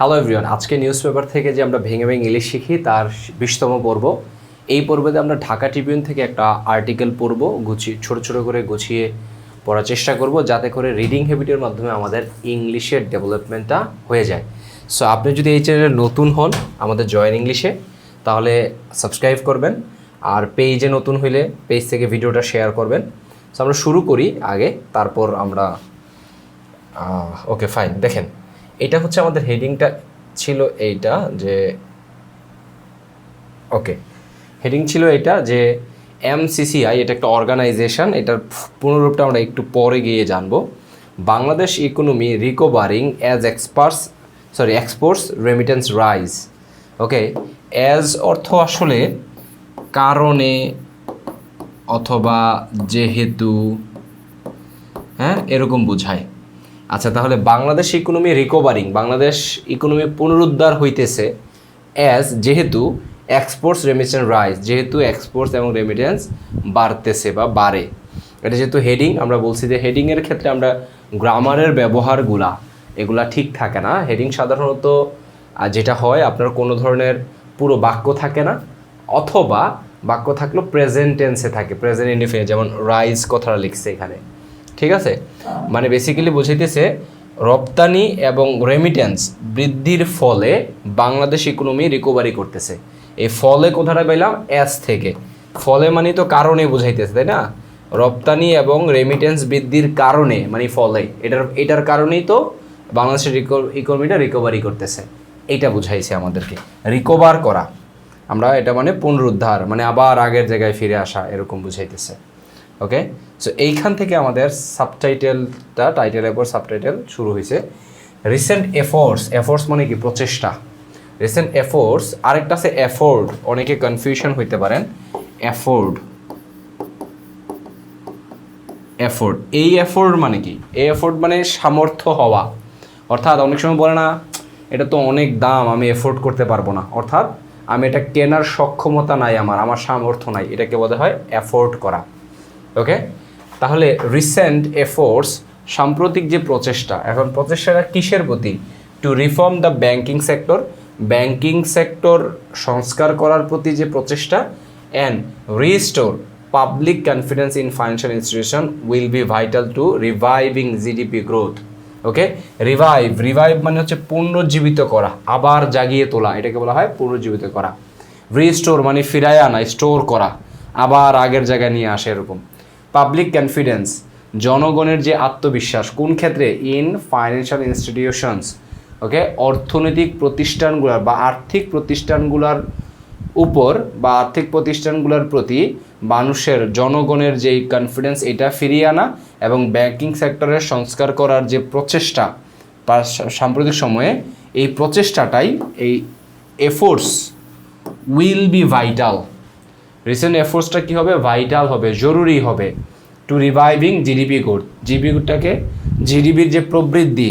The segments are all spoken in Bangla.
হ্যালো এভরিওয়ান আজকে নিউজ পেপার থেকে যে আমরা ভেঙে ভেঙে ইংলিশ শিখি, তার বিশতম পর্ব। এই পর্বতে আমরা ঢাকা ট্রিবিউন থেকে একটা আর্টিকেল পড়ব, গুছিয়ে, ছোট ছোট করে গুছিয়ে পড়ার চেষ্টা করব, যাতে করে রিডিং হ্যাবিটের মাধ্যমে আমাদের ইংলিশের ডেভেলপমেন্টটা হয়ে যায়। সো আপনি যদি এই চ্যানেলে নতুন হন আমাদের জয়েন ইংলিশে তাহলে সাবস্ক্রাইব করবেন, আর পেজে নতুন হইলে পেজ থেকে ভিডিওটা শেয়ার করবেন। সো আমরা শুরু করি আগে, তারপর আমরা ওকে ফাইন দেখেন। এটা হচ্ছে আমাদের হেডিংটা ছিল এইটা যে, ওকে। হেডিং ছিল এটা যে, এমসিসিআই, এটা একটা অর্গানাইজেশন, এটার পুনরূপটা আমরা একটু পরে গিয়ে জানব। Bangladesh economy recovering as experts, sorry, exports remittance rise. Okay, as অর্থ আসলে কারণে অথবা যেহেতু হ্যাঁ এরকম বোঝায়। আচ্ছা তাহলে Bangladesh economy recovering Bangladesh economy পুনরুদ্ধার হইতেছে অ্যাজ যেহেতু এক্সপোর্টস রেমিটেন্স রাইজ যেহেতু এক্সপোর্টস এবং রেমিটেন্স বাড়তেছে বা বাড়ে। এটা যেহেতু হেডিং আমরা বলছি যে হেডিংয়ের ক্ষেত্রে আমরা গ্রামারের ব্যবহারগুলা, এগুলা ঠিক থাকে না। হেডিং সাধারণত যেটা হয়, আপনার কোনো ধরনের পুরো বাক্য থাকে না, অথবা বাক্য থাকলেও প্রেজেন্ট টেন্সে থাকে প্রেজেন্ট ইন্ডিফিনিট যেমন রাইজ কথাটা লিখছে এখানে। ঠিক আছে? মানে বেসিক্যালি বুঝাইতেছে, রপ্তানি এবং রেমিটেন্স বৃদ্ধির ফলে বাংলাদেশ ইকোনমি রিকভারি করতেছে। এই ফলে কোথাটা পেলাম এস থেকে। ফলে মানে তো কারণে বুঝাইতেছে, তাই না? রপ্তানি এবং রেমিটেন্স বৃদ্ধির কারণে মানে ফলে। এটার এটার কারণেই তো বাংলাদেশের ইকোনমিটা রিকভারি করতেছে। এইটা বুঝাইছে আমাদেরকে। রিকভার করা। আমরা এটা মানে পুনরুদ্ধার মানে আবার আগের জায়গায় ফিরে আসা, এরকম বুঝাইতেছে। ওকে সো এইখান থেকে আমাদের সাবটাইটেলটা টাইটেলের পর সাবটাইটেল শুরু হয়েছে। রিসেন্ট এফোর্টস এফোর্টস মানে কি? প্রচেষ্টা। রিসেন্ট এফোর্টস আরেকটা আছে এফোর্ড অনেকে কনফিউশন হইতে পারেন। এফোর্ড এফোর্ড এই এফোর্ড মানে কি? এই এফোর্ড মানে সামর্থ্য হওয়া। অর্থাৎ অনেক সময় বলে না, এটা তো অনেক দাম, আমি এফোর্ড করতে পারব না। অর্থাৎ, আমি এটা কেনার সক্ষমতা নাই আমার আমার সামর্থ্য নাই। এটাকে বলা হয় অ্যাফোর্ড করা। ওকে তাহলে রিসেন্ট এফোর্টস সাম্প্রতিক যে প্রচেষ্টা, এখন প্রচেষ্টাটা কিসের প্রতি? To reform the banking sector banking sector সংস্কার করার প্রতি যে প্রচেষ্টা and restore public confidence in financial institution will be vital to reviving GDP growth okay revive revive মানে হচ্ছে পুনর্জীবিত করা, আবার জাগিয়ে তোলা, এটাকে বলা হয় পুনর্জীবিত করা। রিস্টোর মানে ফিরায় আনা স্টোর করা, আবার আগের জায়গায় নিয়ে আসে এরকম। পাবলিক কনফিডেন্স জনগণের যে আত্মবিশ্বাস, কোন ক্ষেত্রে? ইন ফাইন্যান্সিয়াল ইনস্টিটিউশনস ওকে অর্থনৈতিক প্রতিষ্ঠানগুলোর বা আর্থিক প্রতিষ্ঠানগুলোর উপর বা আর্থিক প্রতিষ্ঠানগুলোর প্রতি মানুষের, জনগণের যেই কনফিডেন্স এটা ফিরিয়ে আনা এবং ব্যাংকিং সেক্টরের সংস্কার করার যে প্রচেষ্টা সাম্প্রতিক সময়ে এই প্রচেষ্টাটাই, এই efforts will be vital recent এফোর্টসটা কী হবে? ভাইটাল হবে, জরুরি হবে। To reviving GDP growth GDP গ্রোথটাকে জিডিপির যে প্রবৃদ্ধি,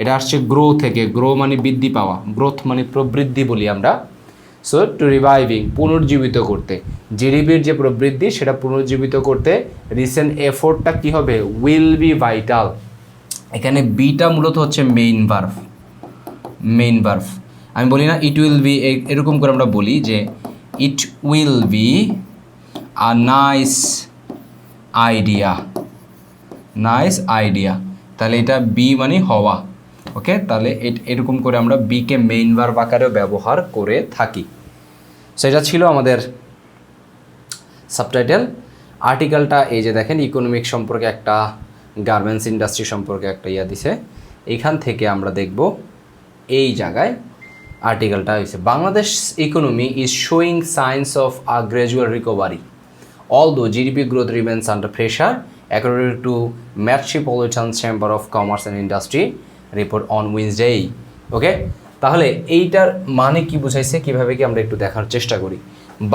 এটা আসছে গ্রো থেকে। গ্রো মানে বৃদ্ধি পাওয়া গ্রোথ মানে প্রবৃদ্ধি বলি আমরা। সো টু রিভাইভিং পুনর্জীবিত করতে। জিডিপির যে প্রবৃদ্ধি, সেটা পুনর্জীবিত করতে রিসেন্ট এফোর্টটা কী হবে? উইল বি ভাইটাল এখানে বিটা মূলত হচ্ছে মেইন ভার্ভ মেইন ভার্ভ আমি বলি না ইট উইল বি এরকম করে আমরা বলি যে it will be a nice idea nice idea তাহলে এটা বি মানে হওয়া। ওকে তাহলে এরকম করে আমরা বিকে মেইন ভার্ব আকারেও ব্যবহার করে থাকি। সেটা ছিল আমাদের সাবটাইটেল আর্টিকেলটা এই যে দেখেন ইকোনমিক সম্পর্কে একটা গার্মেন্টস ইন্ডাস্ট্রি সম্পর্কে একটা ইয়া দিছে। এইখান থেকে আমরা দেখব এই জায়গায় আর্টিকেলটা হয়েছে Bangladesh economy is showing signs of a gradual recovery although GDP growth remains under pressure, according to Metropolitan Chamber of Commerce and Industry report on Wednesday. Okay তাহলে এইটার মানে কি বুঝাইছে? কীভাবে কি আমরা একটু দেখার চেষ্টা করি?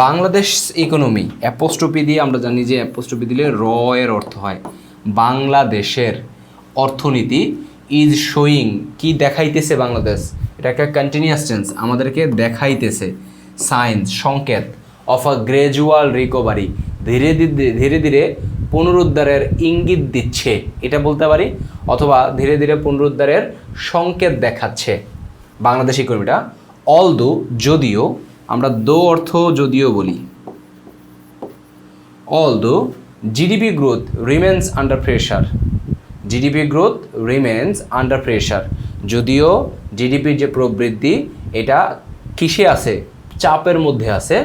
বাংলাদেশ ইকোনমি অ্যাপোস্টপি দিয়ে আমরা জানি যে অ্যাপোস্টপি দিলে র এর অর্থ হয়। বাংলাদেশের অর্থনীতি ইজ শোয়িং কি দেখাইতেছে বাংলাদেশ? এটা একটা কন্টিনিউয়াস টেন্স আমাদেরকে দেখাইতেছে। সায়েন্স সংকেত অফ আ গ্রেজুয়াল রিকভারি ধীরে ধীরে ধীরে ধীরে পুনরুদ্ধারের ইঙ্গিত দিচ্ছে। এটা বলতে পারি? অথবা ধীরে ধীরে পুনরুদ্ধারের সংকেত দেখাচ্ছে। বাংলাদেশ কর্মীটা অল দো যদিও, আমরা দো অর্থ যদিও বলি। Although GDP growth remains under pressure GDP growth remains under pressure যদিও জিডিপির যে প্রবৃদ্ধি, এটা কিসে আছে? চাপের মধ্যে আছে।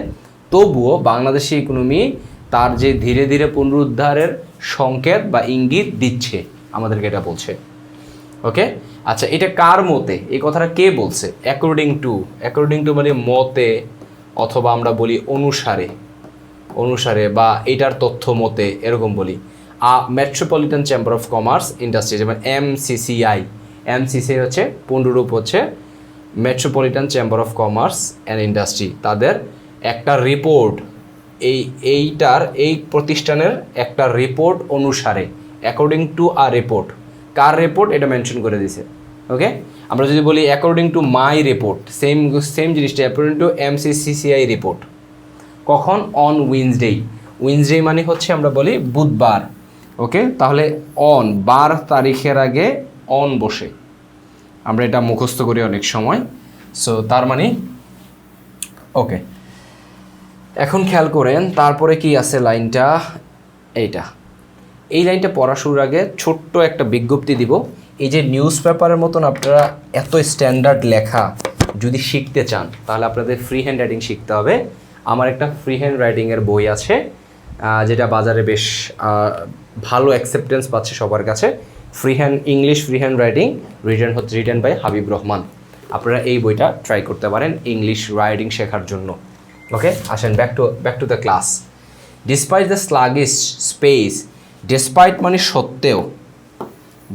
তবুও বাংলাদেশি ইকোনমি তার যে ধীরে ধীরে পুনরুদ্ধারের সংকেত বা ইঙ্গিত দিচ্ছে, আমাদেরকে এটা বলছে। ওকে? আচ্ছা এটা কার মতে? এই কথাটা কে বলছে? অ্যাকর্ডিং টু অ্যাকর্ডিং টু মানে মতে, অথবা আমরা বলি অনুসারে। অনুসারে বা এটার তথ্য মতে, এরকম বলি। A metropolitan chamber of commerce industry যেমন এমসিসিআই এমসিসিআই হচ্ছে পুনরূপ হচ্ছে metropolitan chamber of commerce and industry তাদের একটা রিপোর্ট এই, এইটার, এই প্রতিষ্ঠানের একটা রিপোর্ট অনুসারে অ্যাকর্ডিং টু আ রিপোর্ট কার রিপোর্ট এটা মেনশন করে দিছে। ওকে আমরা যদি বলি according to my report same same জিনিসটা অ্যাকর্ডিং টু এমসিসিসিআই রিপোর্ট কখন? অন উইন্সডে উইন্সডে মানে হচ্ছে আমরা বলি বুধবার। ওকে তাহলে অন বার তারিখের আগে অন বসে। আমরা এটা মুখস্থ করি অনেক সময়। সো তার মানে ওকে এখন খেয়াল করেন, তারপরে কি আছে লাইনটা? এইটা। এই লাইনটা পড়া শুরুর আগে ছোট্ট একটা বিজ্ঞপ্তি দিব। এই যে নিউজ পেপারের মতন আপনারা এত স্ট্যান্ডার্ড লেখা যদি শিখতে চান, তাহলে আপনাদের ফ্রি হ্যান্ড রাইটিং শিখতে হবে। আমার একটা ফ্রি হ্যান্ড রাইটিংয়ের বই আছে যেটা বাজারে বেশ ভালো অ্যাকসেপ্টেন্স পাচ্ছে সবার কাছে। Free hand English free hand writing written হচ্ছে রিটার্ন বাই হাবিব রহমান। আপনারা এই বইটা ট্রাই করতে পারেন ইংলিশ রাইডিং শেখার জন্য। ওকে আসেন back to back to the class despite the sluggish space despite মানে সত্ত্বেও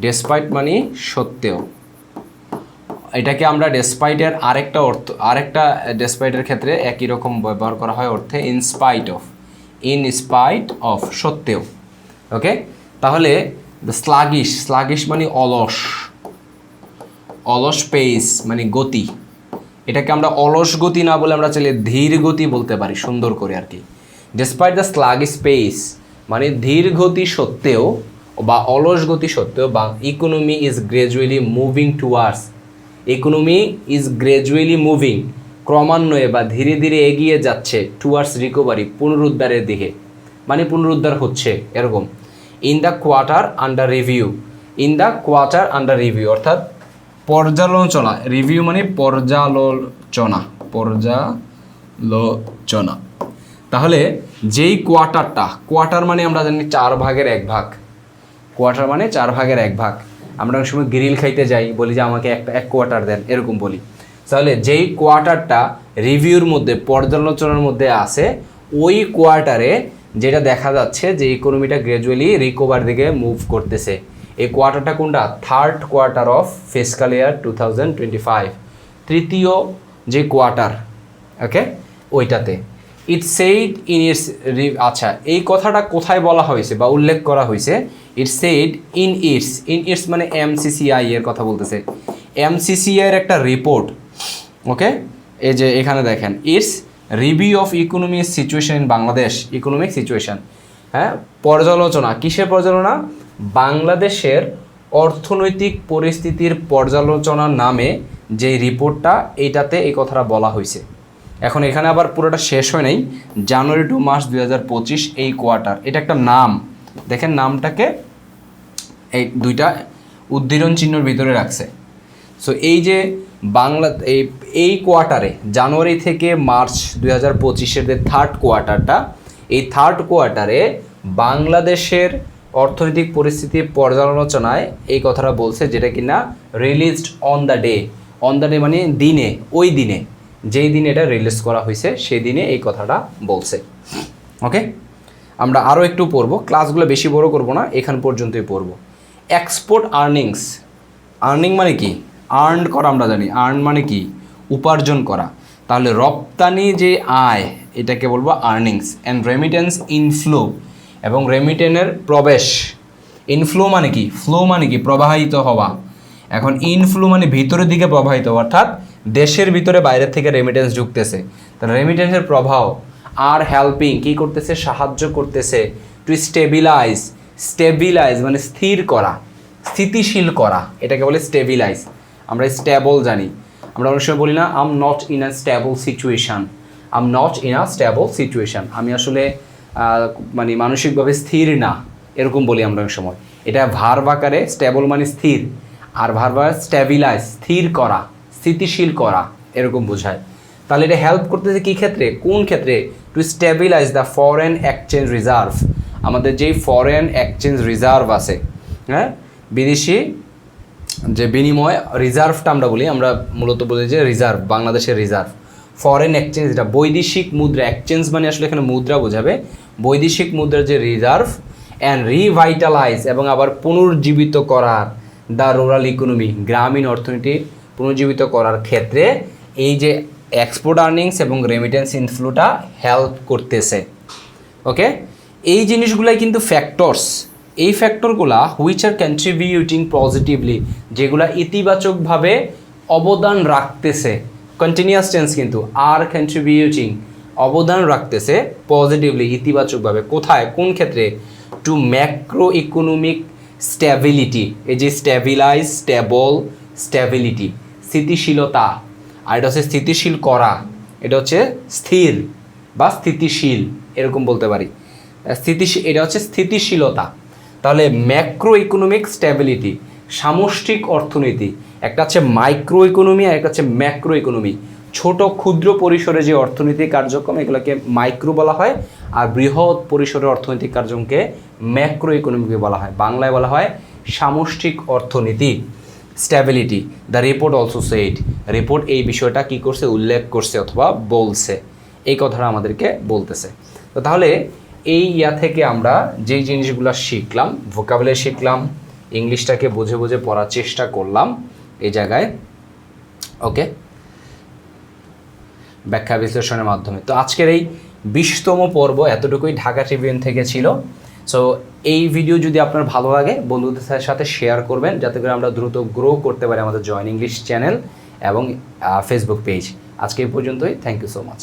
ডেসপাইট মানে সত্ত্বেও, এটাকে আমরা ডেসপাইটের আরেকটা অর্থ, আরেকটা ডেসপাইটের ক্ষেত্রে একই রকম ব্যবহার করা হয় অর্থে in spite of in spite of সত্ত্বেও। ওকে তাহলে স্লাগিশ স্লাগিশ মানে অলস। অলস পেস মানে গতি। এটাকে আমরা অলস গতি না বলে আমরা চাইলে ধীর গতি বলতে পারি, সুন্দর করে আর কি। ডেসপাইট দ্য স্লাগিশ পেস মানে ধীর গতি সত্ত্বেও বা অলস গতি সত্ত্বেও বা economy is gradually moving towards economy is gradually moving ক্রমান্বয়ে বা ধীরে ধীরে এগিয়ে যাচ্ছে টুয়ার্ডস রিকভারি পুনরুদ্ধারের দিকে। মানে পুনরুদ্ধার হচ্ছে, এরকম। In the quarter under review in the quarter under review অর্থাৎ পর্যালোচনা। রিভিউ মানে পর্যালোচনা পর্যালোচনা। তাহলে যেই কোয়ার্টারটা কোয়ার্টার মানে আমরা জানি চার ভাগের এক ভাগ। কোয়ার্টার মানে চার ভাগের এক ভাগ। আমরা অনেক সময় গ্রিল খাইতে যাই, বলি যে আমাকে একটা এক কোয়ার্টার দেন, এরকম বলি। তাহলে যেই কোয়ার্টারটা রিভিউর মধ্যে, পর্যালোচনার মধ্যে আছে, ওই কোয়ার্টারে যেটা দেখা যাচ্ছে যে ইকোনমিটা গ্র্যাজুয়ালি রিকভার দিকে মুভ করতেছে। এই কোয়ার্টারটা কোনটা? Third quarter of fiscal year two thousand twenty five তৃতীয় যে কোয়ার্টার ওকে ওইটাতে। ইট সেইড ইন ইটস আচ্ছা এই কথাটা কোথায় বলা হয়েছে বা উল্লেখ করা হয়েছে? It said in its in its মানে এমসিসিআই এর কথা বলতেছে। এমসিসিআই এর একটা রিপোর্ট ওকে এই যে এখানে দেখেন its review of economic situation in Bangladesh economic situation হ্যাঁ পর্যালোচনা। কিসের পর্যালোচনা? বাংলাদেশের অর্থনৈতিক পরিস্থিতির পর্যালোচনা নামে যে রিপোর্টটা, এইটাতে এই কথাটা বলা হয়েছে। এখন এখানে আবার পুরোটা শেষ হয় নাই। জানুয়ারি টু মার্চ দু হাজার পঁচিশ এই কোয়ার্টার। এটা একটা নাম। দেখেন নামটাকে এই দুইটা উদ্ধৃতন চিহ্নর ভিতরে রাখছে। সো এই যে বাংলা এই এই কোয়ার্টারে, জানুয়ারি থেকে মার্চ দুই হাজার পঁচিশের যে থার্ড কোয়ার্টারটা, এই থার্ড কোয়ার্টারে বাংলাদেশের অর্থনৈতিক পরিস্থিতি পর্যালোচনায় এই কথাটা বলছে যেটা কিনা released on the day on the day মানে দিনে, ওই দিনে, যেই দিনে এটা রিলিজ করা হয়েছে, সেই দিনে এই কথাটা বলছে। ওকে আমরা আরও একটু পড়ব ক্লাসগুলো বেশি বড় করব না, এখান পর্যন্তই পড়ব। এক্সপোর্ট আর্নিংস আর্নিং মানে কি? আর্ন করা আমরা জানি আর্ন মানে কি? উপার্জন করা। তাহলে রপ্তানি যে আয়, এটাকে বলব আর্নিংস অ্যান্ড রেমিটেন্স ইনফ্লো এবং রেমিটেনের প্রবেশ। ইনফ্লো মানে কি? ফ্লো মানে কি? প্রবাহিত হওয়া। এখন ইনফ্লো মানে ভিতরের দিকে প্রবাহিত অর্থাৎ দেশের ভিতরে বাইরের থেকে রেমিটেন্স ঢুকতেছে। তাহলে রেমিটেন্সের প্রভাব আর হেল্পিং কি করতেছে? সাহায্য করতেছে। টু স্টেবিলাইজ স্টেবিলাইজ মানে স্থির করা, স্থিতিশীল করা, এটাকে বলে স্টেবিলাইজ আমরা স্টেবল জানি। আমরা অনেক সময় বলি না I'm not in a stable situation I'm not in a stable situation আমি আসলে মানে মানসিকভাবে স্থির না, এরকম বলি আমরা অনেক সময়। এটা ভার্ব আকারে স্ট্যাবল মানে স্থির, আর ভার্ব স্ট্যাবিলাইজ স্থির করা, স্থিতিশীল করা, এরকম বোঝায়। তাহলে এটা হেল্প করতেছে কী ক্ষেত্রে? কোন ক্ষেত্রে? To stabilise the foreign exchange reserve আমাদের যেই ফরেন এক্সচেঞ্জ রিজার্ভ আছে হ্যাঁ? বিদেশি যে বিনিময় রিজার্ভটা আমরা বলি, আমরা মূলত বলি যে রিজার্ভ বাংলাদেশের রিজার্ভ ফরেন এক্সচেঞ্জ এটা বৈদেশিক মুদ্রা এক্সচেঞ্জ মানে আসলে এখানে মুদ্রা বোঝাবে। বৈদেশিক মুদ্রার যে রিজার্ভ অ্যান্ড রিভাইটালাইজ এবং আবার পুনর্জীবিত করার দ্য রুরাল ইকোনমি গ্রামীণ অর্থনীতি পুনর্জীবিত করার ক্ষেত্রে এই যে এক্সপোর্ট আর্নিংস এবং রেমিটেন্স ইনফ্লোটা হেল্প করতেছে। ওকে এই জিনিসগুলাই কিন্তু ফ্যাক্টরস এই ফ্যাক্টরগুলা হুইচ আর কন্ট্রিবিউটিং পজিটিভলি যেগুলা ইতিবাচকভাবে অবদান রাখতেছে কন্টিনিউয়াস টেন্স কিন্তু আর কন্ট্রিবিউটিং অবদান রাখতেছে পজিটিভলি ইতিবাচকভাবে, কোথায়, কোন ক্ষেত্রে? টু ম্যাক্রো ইকোনমিক স্ট্যাবিলিটি এই যে স্ট্যাবিলাইজ স্টেবল স্ট্যাবিলিটি স্থিতিশীলতা, আর এটা হচ্ছে স্থিতিশীল করা, এটা হচ্ছে স্থির বা স্থিতিশীল, এরকম বলতে পারি। স্থিতিশীল এটা হচ্ছে স্থিতিশীলতা। তাহলে ম্যাক্রো ইকোনমিক স্ট্যাবিলিটি সামষ্টিক অর্থনীতি, একটা হচ্ছে মাইক্রো ইকোনমি আর একটা হচ্ছে ম্যাক্রো ইকোনমি ছোট ক্ষুদ্র পরিসরে যে অর্থনৈতিক কার্যক্রম, এগুলোকে মাইক্রো বলা হয়, আর বৃহৎ পরিসরের অর্থনৈতিক কার্যক্রমকে ম্যাক্রো ইকোনমিকে বলা হয়। বাংলায় বলা হয় সামষ্টিক অর্থনীতি stability the report also said report এই বিষয়টা কি করছে, উল্লেখ করছে অথবা বলছে। এই কথাটা আমাদেরকে বলতেছে। তো তাহলে এই ইয়া থেকে আমরা যেই জিনিসগুলো শিখলাম ভোকাবুলারি শিখলাম, ইংলিশটাকে বুঝে বুঝে পড়ার চেষ্টা করলাম এই জায়গায় ওকে ব্যাখ্যা বিশ্লেষণের মাধ্যমে। তো আজকের এই বিশতম পর্ব এতটুকুই ঢাকা ট্রিবিউন থেকে ছিল। সো এই ভিডিও যদি আপনার ভালো লাগে, বন্ধুদের সাথে শেয়ার করবেন, যাতে করে আমরা দ্রুত গ্রো করতে পারি আমাদের জয়েন ইংলিশ চ্যানেল এবং ফেসবুক পেজ আজকে এই পর্যন্তই। Thank you so much